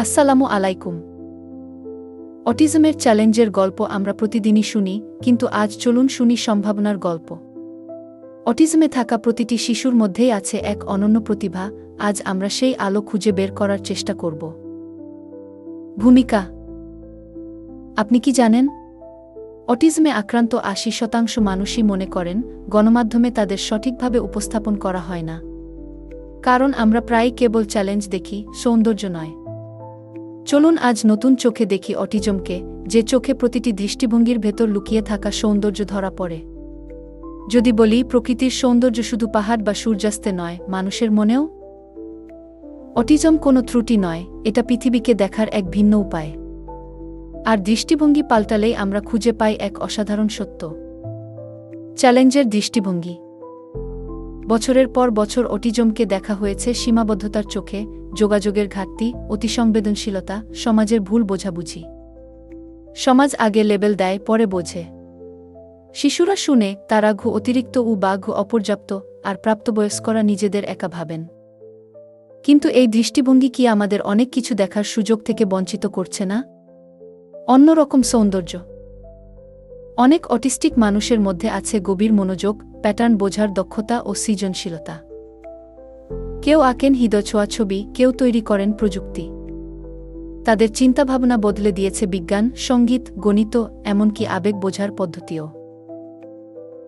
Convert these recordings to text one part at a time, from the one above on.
আসসালামু আলাইকুম। অটিজমের চ্যালেঞ্জের গল্প আমরা প্রতিদিনই শুনি, কিন্তু আজ চলুন শুনি সম্ভাবনার গল্প। অটিজমে থাকা প্রতিটি শিশুর মধ্যেই আছে এক অনন্য প্রতিভা, আজ আমরা সেই আলো খুঁজে বের করার চেষ্টা করব। ভূমিকা। আপনি কি জানেন? অটিজমে আক্রান্ত আশি শতাংশ মানুষই মনে করেন, গণমাধ্যমে তাদের সঠিকভাবে উপস্থাপন করা হয় না। কারণ আমরা প্রায়ই কেবল চ্যালেঞ্জ দেখি, সৌন্দর্য নয়। চলুন আজ নতুন চোখে দেখি অটিজমকে, যে চোখে প্রতিটি দৃষ্টিভঙ্গির ভেতর লুকিয়ে থাকা সৌন্দর্য ধরা পড়ে। যদি বলি, প্রকৃতির সৌন্দর্য শুধু পাহাড় বা সূর্যাস্তে নয়, মানুষের মনেও? অটিজম কোনো ত্রুটি নয়, এটা পৃথিবীকে দেখার এক ভিন্ন উপায়। আর দৃষ্টিভঙ্গি পাল্টালেই আমরা খুঁজে পাই এক অসাধারণ সত্য। চ্যালেঞ্জের দৃষ্টিভঙ্গি। বছরের পর বছর অটিজমকে দেখা হয়েছে সীমাবদ্ধতার চোখে যোগাযোগের ঘাটতি, অতিসংবেদনশীলতা, সমাজের ভুল বোঝাবুঝি। সমাজ আগে লেবেল দেয়, পরে বোঝে। শিশুরা শুনে, তারা ঘু অতিরিক্ত উ বা ঘু অপর্যাপ্ত, আর প্রাপ্তবয়স্করা নিজেদের একা ভাবেন। কিন্তু এই দৃষ্টিভঙ্গি কি আমাদের অনেক কিছু দেখার সুযোগ থেকে বঞ্চিত করছে না? অন্যরকম সৌন্দর্য। অনেক অটিস্টিক মানুষের মধ্যে আছে গভীর মনোযোগ, প্যাটার্ন বোঝার দক্ষতা ও সৃজনশীলতা। কেউ আঁকেন হৃদছোয়া ছবি, কেউ তৈরি করেন প্রযুক্তি। তাদের চিন্তাভাবনা বদলে দিয়েছে বিজ্ঞান, সংগীত, গণিত, এমনকি আবেগ বোঝার পদ্ধতিও।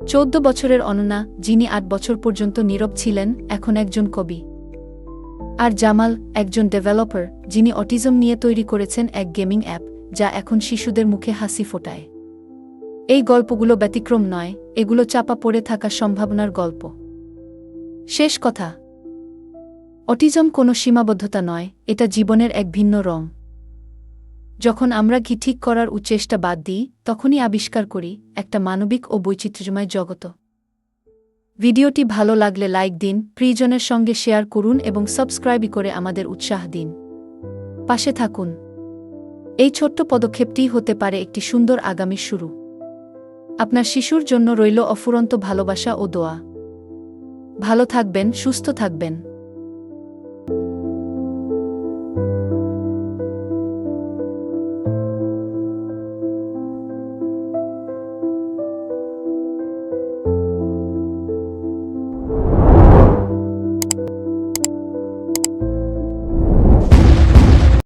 চৌদ্দ বছরের অননা, যিনি আট বছর পর্যন্ত নীরব ছিলেন, এখন একজন কবি। আর জামাল, একজন ডেভেলপার, যিনি অটিজম নিয়ে তৈরি করেছেন এক গেমিং অ্যাপ, যা এখন শিশুদের মুখে হাসি ফোটায়। এই গল্পগুলো ব্যতিক্রম নয়, এগুলো চাপা পড়ে থাকা সম্ভাবনার গল্প। শেষ কথা অটিজম কোনো সীমাবদ্ধতা নয়, এটা জীবনের এক ভিন্ন রং। যখন আমরা ঘি ঠিক করার উচ্চেষ্টা বাদ দিই, তখনই আবিষ্কার করি, একটা মানবিক ও বৈচিত্র্যময় জগত ভিডিওটি ভালো লাগলে লাইক দিন, প্রিয়জনের সঙ্গে শেয়ার করুন এবং সাবস্ক্রাইব করে আমাদের উৎসাহ দিন। পাশে থাকুন। এই ছোট্ট পদক্ষেপটিই হতে পারে একটি সুন্দর আগামীর শুরু। আপনার শিশুর জন্য রইল অফুরন্ত ভালোবাসা ও দোয়া। ভালো থাকবেন, সুস্থ থাকবেন।